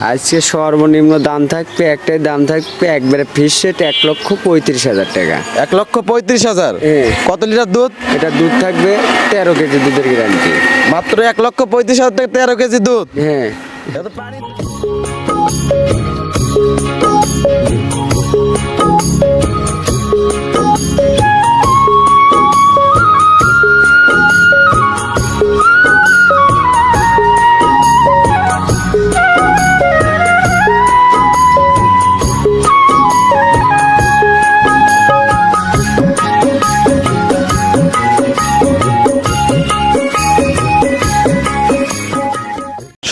আজকে সর্বনিম্ন দাম থাকবে একটাই দাম থাকবে একবারে ফিস সেট এক লক্ষ পঁয়ত্রিশ হাজার টাকা। এক লক্ষ পঁয়ত্রিশ হাজার? হ্যাঁ। কত লিটার দুধ? এটা দুধ থাকবে তেরো কেজি দুধের গ্যারান্টি মাত্র এক লক্ষ পঁয়ত্রিশ হাজার থেকে তেরো কেজি দুধ? হ্যাঁ।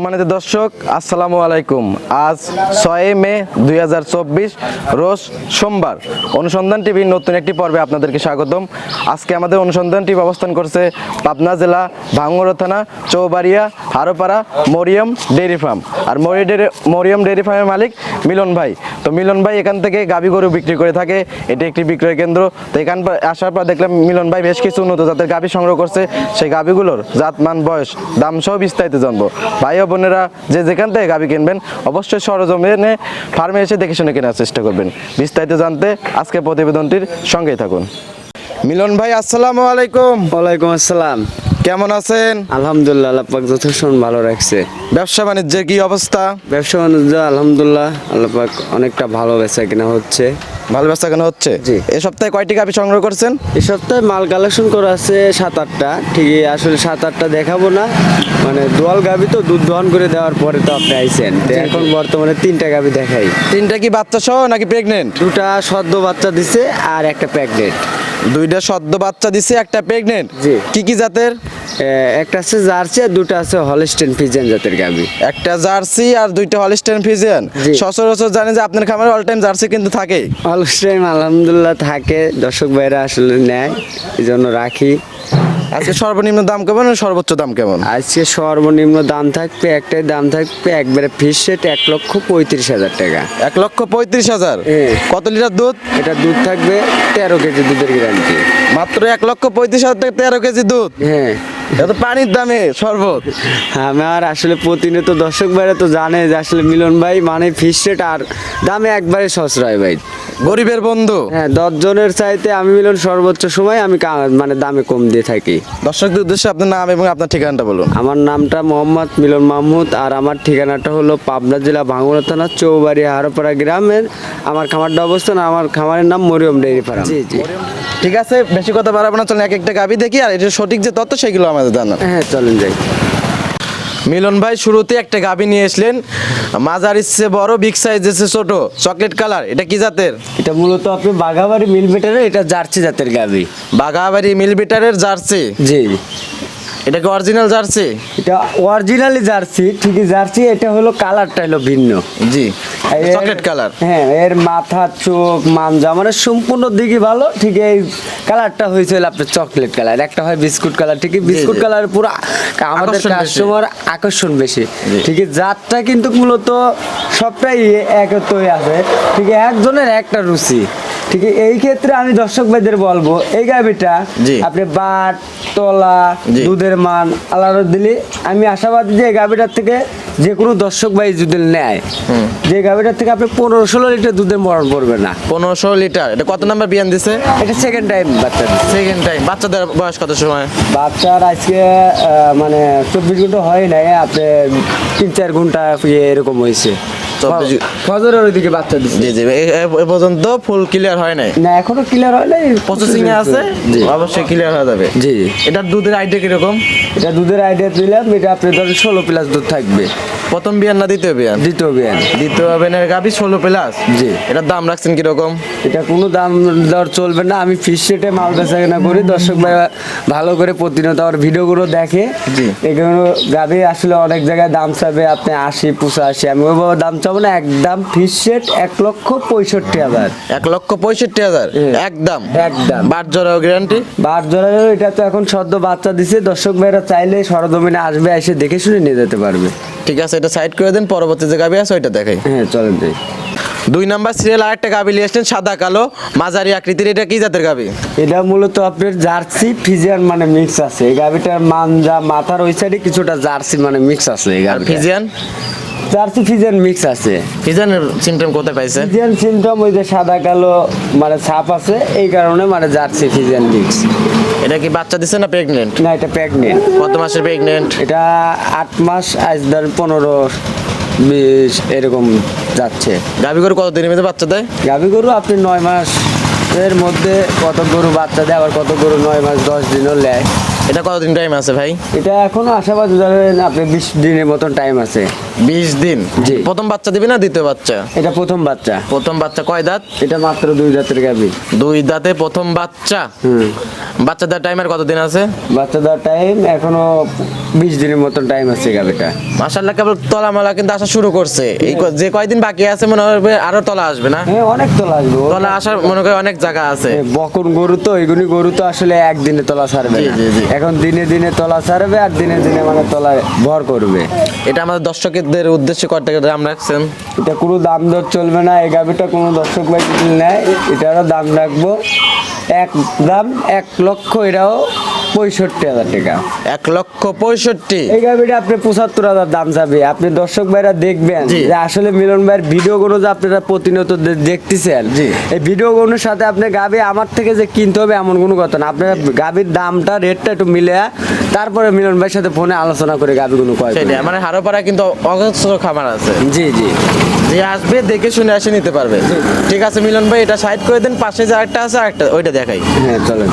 সম্মানিত দর্শক, আসসালামু আলাইকুম। আজ ছয় মে দুই হাজার চব্বিশ, রোজ সোমবার। অনুসন্ধান টিভির নতুন একটি পর্বে আপনাদেরকে স্বাগতম। আজকে আমাদের অনুসন্ধান টিভি অবস্থান করছে পাবনা জেলা ভাঙ্গর থানা, চৌবাড়িয়া, হারোপাড়া, মরিয়ম ডেয়ারি ফার্ম। আর মরিয়া ডেয়ারি মরিয়ম ডেয়ারি ফার্মের মালিক মিলন ভাই। তো মিলন ভাই এখান থেকে গাবি গরু বিক্রি করে থাকে। এটি একটি বিক্রয় কেন্দ্র। তো এখান আসার পর দেখলাম মিলন ভাই বেশ কিছু উন্নত জাতের গাবি সংগ্রহ করছে। সেই গাবিগুলোর জাত মান বয়স দাম সহ বিস্তারিত জানব। ভাই ও বোনেরা যে যেখান থেকে গাবি কিনবেন অবশ্যই সরজমিনে ফার্মে এসে দেখে শুনে কেনার চেষ্টা করবেন। বিস্তারিত জানতে আজকে প্রতিবেদনটির সঙ্গেই থাকুন। মিলন ভাই আসসালামু আলাইকুম। ওয়ালাইকুম আসসালাম। কেমন আছেন? আলহামদুলিল্লাহ আল্লাহ পাক যথেষ্ট ভালো রাখছে। ব্যবসা বাণিজ্যের কি অবস্থা? ব্যবসা বাণিজ্য আলহামদুলিল্লাহ আল্লাহ পাক অনেকটা ভালো বেচা কিনা হচ্ছে। ভালো ব্যবসা কেন হচ্ছে? জি। এ সপ্তাহে কয়টি গাবি সংগ্রহ করছেন? এ সপ্তাহে মাল কালেকশন করা আছে সাত আটটা। ঠিকই আসলে সাত আটটা দেখাবো না। মানে দোয়াল গাবি তো দুধ দহন করে দেওয়ার পরে তো আপনি আইছেন। তো এখন বর্তমানে তিনটা গাবি দেখাই। তিনটা কি বাচ্চা সহ নাকি প্রেগনেন্ট দুটা সদ্য বাচ্চা দিছে আর একটা প্যাকেট দুইটা সদ্য বাচ্চা দিছে একটা প্রেগনেন্ট জি। কি কি জাতের? একটা আছে জার্সি আর দুটো আছে হলস্টেন ফিজিয়ান জাতের গাবি একটা জার্সি আর দুইটা হলিস্টেন ফিজিয়ান। সচরাচর জানি যে আপনার খামারে অল টাইম জার্সি কিন্তু থাকে অল টাইম আলহামদুলিল্লাহ থাকে। দর্শক ভাইরা আসলে নেয় এই জন্য রাখি। আজকে সর্বনিম্ন দাম কেমন সর্বোচ্চ দাম কেমন? আজকে সর্বনিম্ন দাম থাকবে একটাই দাম থাকবে একবারে ফিস সেট এক লক্ষ পঁয়ত্রিশ হাজার টাকা। এক লক্ষ পঁয়ত্রিশ হাজার। কত লিটার দুধ? এটা দুধ থাকবে তেরো কেজি দুধের গ্যারান্টি মাত্র এক লক্ষ পঁয়ত্রিশ হাজার টাকা তেরো কেজি দুধ? হ্যাঁ। এত পানির দামে শরবত। আমার আসলে প্রতিনিয়ত দর্শক ভাইরা তো জানে যে আসলে মিলন ভাই মানে ফিস রেট আর দামে একবারে সসরায় ভাই। গরিবের বন্ধু। হ্যাঁ দশ জনের চাইতে আমি মিলন সর্বোচ্চ সময় আমি কা- মানে দামে কম দিয়ে থাকি। দর্শকদের উদ্দেশ্যে আপনার নাম এবং আপনার ঠিকানাটা বলুন। আমার নামটা মোহাম্মদ মিলন মাহমুদ আর আমার ঠিকানাটা হলো পাবনা জেলা ভাঙ্গুড়া থানা চৌবাড়ি হারোপাড়া গ্রামের আমার খামারটা অবস্থান আমার খামারের নাম মরিয়ম ডেইরি ফার্ম। জি জি। ঠিক আছে বেশি কথা বাড়াবো না চলেন এক একটা গাবি দেখি আর এটা সঠিক যে তথ্য সেগুলো আমাদের জানান হ্যাঁ চলেন যাই। মিলন ভাই শুরুতে একটা গাবি নিয়ে এসলেন। মাজার ইচ্ছে বড় বিগ সাইজ এসে ছোট। চকলেট কালার এটা কি জাতের? এটা মূলত আপনি বাঘাবাড়ি মিল বেটারে এটা জার্সি জাতের গাবি। বাঘাবাড়ি মিল বেটারের জার্সি? জি। এটা কি অরিজিনাল জার্সি? এটা অরিজিনালি জার্সি ঠিকই জার্সি এটা হলো কালারটা হলো ভিন্ন। জি। Chocolate colour. হ্যাঁ এর মাথা চোখ মাঞ্জা মানে সম্পূর্ণ দিকে ভালো। ঠিক এই কালারটা আপনার চকলেট কালার। একটা হয় বিস্কুট কালার ঠিকই বিস্কুট কালার পুরো আমাদের আকর্ষণ বেশি। কাস্টমার আকর্ষণ বেশি। ঠিকই জাতটা কিন্তু মূলত সবটাই একত্রই আছে। ঠিক একজনের একটা রুচি। ঠিক এই ক্ষেত্রে আমি দর্শক ভাইদের বলব এই গাভিটা। আপনি বাট তলা দুধের মান আলাদা দিলে আমি আশাবাদী যে এই গাভিটার থেকে যে কোনো দর্শক ভাই যদি নেয় যে গাভিটার থেকে আপনি পনেরো ষোলো লিটার দুধের মরণ পড়বে না। পনেরো ষোলো লিটার এটা কত নাম্বার বিয়ান দিছে? এটা সেকেন্ড টাইম বাচ্চা সেকেন্ড টাইম বাচ্চাদের বয়স কত সময়? বাচ্চার আজকে মানে চব্বিশ ঘণ্টা হয় নাই আপনি তিন চার ঘণ্টা ইয়ে এরকম হয়েছে। 24 ফজরের ওইদিকে বাচ্চা দিছে জি জি এ- পর্যন্ত ফুল ক্লিয়ার হয় নাই। না এখনও ক্লিয়ার হয় নাই প্রসেসিং এ আছে? অবশ্যই ক্লিয়ার হয়ে যাবে। জি জি। এটার দুধের আইডিয়া কীরকম? এটা দুধের আইডিয়া দিলাম এটা আপনি ধরেন ষোলো প্লাস দুধ থাকবে। প্রথম বিয়ান না দ্বিতীয় বিয়ান দ্বিতীয় বিয়ান দ্বিতীয় বিয়ানের গাবি ষোলো প্লাস? জি। এটার দাম রাখছেন কীরকম? এটা কোনো দাম দর চলবে না। আমি ফিস সেটে মাল বেচা কেনা করি। দর্শক ভাই ভালো করে প্রতিনিয়ত আমার ভিডিওগুলো দেখে। জি। এগুলো গাভি আসলে অনেক জায়গায় দাম চাবে আপনি আশি পঁচাশি আমি ওইভাবে দাম চাবো না। একদম ফিস সেট এক লক্ষ পঁয়ষট্টি হাজার। এক লক্ষ পঁয়ষট্টি হাজার? একদম একদম বাট জোড়া গ্যারান্টি বার জোড়ারও এটা তো এখন সদ্য বাচ্চা দিছে। দর্শক ভাইরা চাইলে সরজমিনে আসবে এসে দেখে শুনে নিয়ে যেতে পারবে। ঠিক আছে এটা সাইড করে দেন পরবর্তী যে গাবি আছে ওইটা দেখাই। হ্যাঁ চলেন যাই দুই নাম্বার সিরিয়াল আরেকটা গাবি নিয়ে আসছেন সাদা কালো মাঝারি আকৃতির এটা কি জাতের গাবি? এটা মূলত আপনার জার্সি ফিজিয়ান মানে মিক্স আছে। এই গাবিটার মানজা মাথার ওই সাইডে কিছুটা জার্সি মানে মিক্স আছে এই আর ফিজিয়ান? জার্সি ফিজেন মিক্স আছে। ফিজানের সিমটম কোথায় পাইছে? ফিজিয়ান সিমটম ওই যে সাদা কালো মানে ছাপ আছে এই কারণে মানে জার্সি ফিজিয়ান মিক্স এটা কি বাচ্চা দিছে না প্রেগনেন্ট না এটা প্রেগনেন্ট কত মাসের প্রেগনেন্ট এটা আট মাস আজ ধর পনেরো বিশ এরকম যাচ্ছে। গাভী করে কত দিনের মধ্যে বাচ্চা দেয়? গাভী গরু আপনি নয় মাস এর মধ্যে কত গরু বাচ্চা দেয় আবার কত গরু নয় মাস দশ দিনও নেয় এটা কতদিন টাইম আছে ভাই? এটা এখনও আশাবাদ ধরেন আপনি বিশ দিনের মতন টাইম আছে। বিশ দিন? জি। প্রথম বাচ্চা দিবি না দ্বিতীয় বাচ্চা? এটা প্রথম বাচ্চা। প্রথম বাচ্চা কয় দাঁত? এটা মাত্র দুই জাতের গাভী। দুই দাঁতে প্রথম বাচ্চা? হুম। বাচ্চা দেওয়ার টাইমের কতদিন আছে? বাচ্চা দেওয়ার টাইম এখনও বিশ দিনের মতন টাইম আছে গাভীটা। মাসাল্লাহ কেবল তলামালা কিন্তু আসা শুরু করছে। এই যে কয়দিন বাকি আছে মনে হবে আরও তলা আসবে না? হ্যাঁ অনেক তোলা আসবে তলা আসার মনে করি অনেক জায়গা আছে। বকন গরু তো এগুলি গরু তো আসলে একদিনে তোলা ছাড়বে জি, জি, জি। এখন দিনে দিনে তলা ছাড়বে আর দিনে দিনে মানে তোলা ভর করবে। এটা আমাদের দর্শকদের উদ্দেশ্যে কত টাকা দাম রাখছেন? এটা কোনো দাম দর চলবে না, এই গাভিটা কোনো দর্শক ভাই নেয়, এটারও দাম রাখব। এক দাম, এক লক্ষ এটাও পঁয়ষট্টি হাজার টাকা। এক লক্ষ পঁয়ষট্টি। এই গাভিটা আপনি পঁচাত্তর হাজার দাম যাবে। আপনি দর্শক ভাইরা দেখবেন যে আসলে মিলন ভাইয়ের ভিডিওগুলো যে আপনারা প্রতিনিয়ত দেখতেছেন। এই ভিডিওগুলোর সাথে আপনি গাভি আমার থেকে যে কিনতে হবে এমন কোনো কথা না। আপনার গাভির দামটা রেটটা একটু মিলে তারপরে মিলন ভাইয়ের সাথে ফোনে আলোচনা করে গাভিগুলো কয় মানে হারোপাড়া কিন্তু অগস্ত্র খামার আছে। জি জি। যে আসবে দেখে শুনে এসে নিতে পারবে। ঠিক আছে মিলন ভাই এটা সাইড করে দেন পাশে যে আরেকটা আছে আরেকটা ওইটা দেখাই। হ্যাঁ চলেন।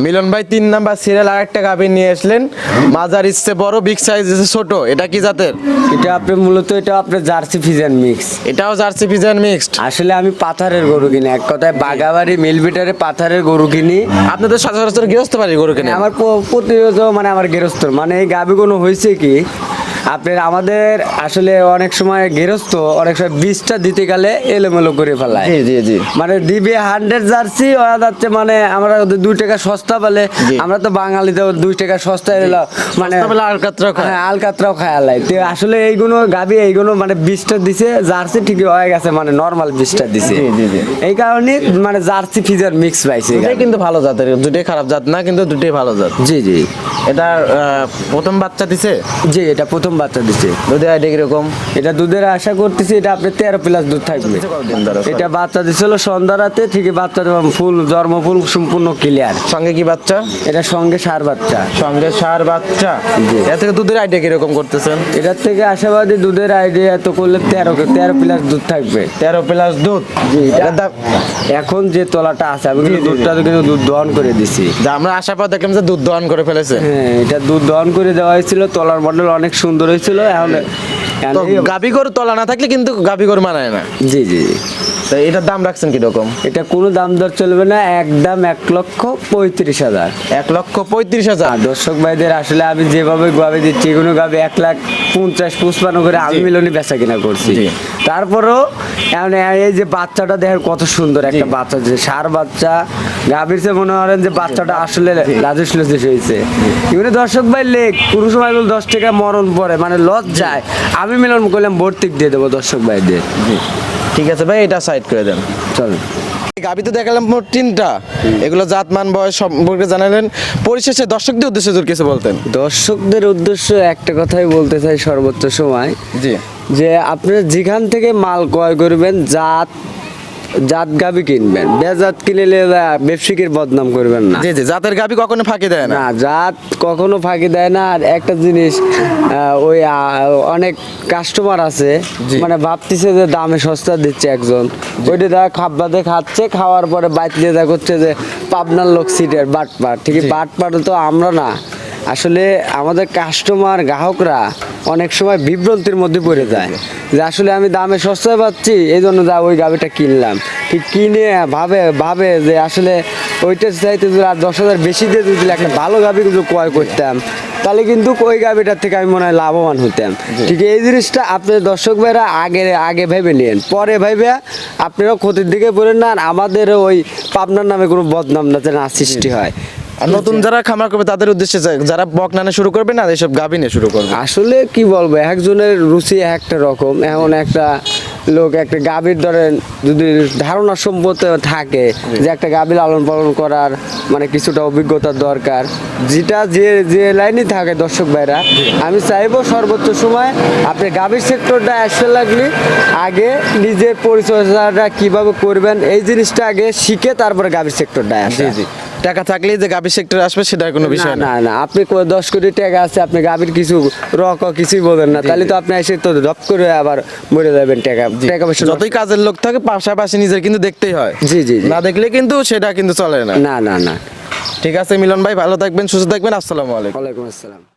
মিলন ভাই তিন নাম্বার সিরিয়াল আর একটা গাভী নিয়ে আসলেন। মাজার ইচ্ছে বড় বিগ সাইজ ইচ্ছে ছোট। এটা কি জাতের? এটা আপনি মূলত এটা আপনার জার্সি ফিজান মিক্স এটাও জার্সি ফিজান মিক্সড আসলে আমি পাথারের গরু কিনি। এক কথায় বাগাবাড়ি মিলবিটারে পাথারের গরু কিনি। আপনাদের সচরাচর গৃহস্থ বাড়ি গরু কিনে আমার প্রতিনিয়ত মানে আমার গৃহস্থ। মানে এই গাভীগুলো হয়েছে কি আপনার আমাদের আসলে অনেক সময় গেরস্থ অনেক সময় বীজটা দিতে গেলে এলোমেলো করে ফেলায়। জি জি জি। মানে দিবে হান্ড্রেড জার্সি ওরা যাচ্ছে মানে আমরা ওদের দুই টাকা সস্তা পেলে আমরা তো বাঙালিতে দুই টাকা সস্তা এলো মানে আলকাতরাও খায়। হ্যাঁ আলকাতরাও খায় আলাই তো আসলে এইগুলো গাবি এইগুলো মানে বীজটা দিছে জার্সি ঠিকই হয়ে গেছে মানে নর্মাল বীজটা দিছে। এই কারণে মানে জার্সি ফিজার মিক্স পাইছে কিন্তু ভালো জাতের দুটোই খারাপ জাত না কিন্তু দুটোই ভালো জাত। জি জি। এটা প্রথম বাচ্চা দিছে? জি এটা প্রথম বাচ্চা দিচ্ছে দুধের আইডিয়া কীরকম এটা দুধের আশা করতেছি এটা আপনার তেরো প্লাস দুধ থাকবে। এটা বাচ্চা দিছিল সন্ধ্যা রাতে ঠিকই বাচ্চা ফুল জন্ম ফুল সম্পূর্ণ ক্লিয়ার সঙ্গে কি বাচ্চা? এটা সঙ্গে সার বাচ্চা। সঙ্গে সার বাচ্চা। এর থেকে দুধের আইডিয়া কীরকম করতেছেন? এটার থেকে আশাবাদী দুধের আইডিয়া এত করলে তেরো তেরো প্লাস দুধ থাকবে। তেরো প্লাস দুধ? এটা- এখন যে তলাটা আছে আমি কিন্তু দুধটা কিন্তু দুধ দহন করে দিছি। যা আমরা আসার পর দেখলাম যে দুধ দহন করে ফেলেছে। হ্যাঁ এটা দুধ দহন করে দেওয়া হয়েছিল তলার মডেল অনেক সুন্দর হয়েছিল এখন গাভী গরু তলা না থাকলে কিন্তু গাভী গরু মানায় না জি জি জি। তো এটার দাম রাখছেন কীরকম? এটা কোনো দাম দর চলবে না একদম এক লক্ষ পঁয়ত্রিশ হাজার। এক লক্ষ পঁয়ত্রিশ হাজার? দর্শক ভাইদের আসলে আমি যেভাবে গাবে দিচ্ছি এগুলো গাবে এক লাখ পঞ্চাশ পুষ্পান্ন করে আমি। মিলনি বেচা কিনা করছি। তারপরেও এই যে বাচ্চাটা দেখেন কত সুন্দর একটা বাচ্চা যে সার বাচ্চা। গাভীর চেয়ে মনে করেন যে বাচ্চাটা আসলে লাজুস লজুস হয়েছে। এগুলো দর্শক ভাই লেখ কোনো সময় বলে দশ টাকা মরণ পরে মানে লজ যায় আমি মিলন করলাম ভর্তিক দিয়ে দেবো দর্শক ভাইদের। ঠিক আছে ভাই এটা সাইড করে দেন। চল গাবি তো দেখালাম মোট তিনটা। এগুলো জাত মান বয়স সম্পর্কে জানালেন। পরিশেষে দর্শকদের উদ্দেশ্যে জোর কিছু বলতেন। দর্শকদের উদ্দেশ্য একটা কথাই বলতে চাই সর্বোচ্চ সময়। জি। যে আপনি যেখান থেকে মাল ক্রয় করবেন জাত জাত গাবি কিনবেন বেজাত কিনলে ব্যবসায়ীর বদনাম করবেন না। জি জি জাতের গাবি কখনো ফাঁকি দেয় না। না জাত কখনো ফাঁকি দেয় না আর একটা জিনিস ওই অনেক কাস্টমার আছে মানে ভাবতেছে যে দামে সস্তা দিচ্ছে একজন। ওইটা দেখা খাবাদে খাচ্ছে খাওয়ার পরে বাইতলে দেখা করছে যে পাবনার লোক সিটের বাটপাট ঠিক। বাটপাট তো আমরা না আসলে আমাদের কাস্টমার গ্রাহকরা অনেক সময় বিভ্রান্তির মধ্যে পড়ে যায়। যে আসলে আমি দামে সস্তায় পাচ্ছি এই জন্য যা ওই গাবিটা কিনলাম। ঠিক কিনে ভাবে ভাবে যে আসলে ওইটা চাইতে যদি আর দশ হাজার বেশি দিয়ে যদি একটা ভালো গাবি যদি ক্রয় করতাম তাহলে কিন্তু ওই গাবিটার থেকে আমি মনে হয় লাভবান হতাম। ঠিক এই জিনিসটা আপনার দর্শক ভাইরা আগে আগে ভেবে নিন পরে ভেবে আপনারাও ক্ষতির দিকে পড়েন না আর আমাদের ওই পাবনার নামে কোনো বদনাম না যেন সৃষ্টি হয়। আর নতুন যারা খামার করবে তাদের উদ্দেশ্যে যারা বক নানে শুরু করবে না এসব গাভী নিয়ে শুরু করবে। আসলে কি বলব একজনের রুচি একটা রকম এমন একটা লোক একটা গাভীর ধরেন যদি ধারণা সম্পদ থাকে যে একটা গাভী লালন পালন করার মানে কিছুটা অভিজ্ঞতার দরকার যেটা যে যে লাইনে থাকে দর্শক ভাইরা আমি চাইব সর্বোচ্চ সময় আপনি গাভীর সেক্টরটা আসতে লাগলে আগে নিজের পরিচর্যাটা কীভাবে করবেন এই জিনিসটা আগে শিখে তারপরে গাভীর সেক্টরটা আসে। জি জি। টাকা থাকলেই যে গাভীর সেক্টর আসবে সেটা কোনো বিষয় না। না আপনি দশ কোটি টাকা আছে আপনি গাভীর কিছু রক কিছুই বলেন না। তাহলে তো আপনি এসে তো ডপ করে আবার মরে যাবেন টাকা টাকা পয়সা যতই কাজের লোক থাকে পাশাপাশি নিজের কিন্তু দেখতেই হয়। জি জি জি। না দেখলে কিন্তু সেটা কিন্তু চলে না। না না না। ঠিক আছে মিলন ভাই ভালো থাকবেন সুস্থ থাকবেন আসসালামু আলাইকুম। ওয়ালাইকুম আসসালাম।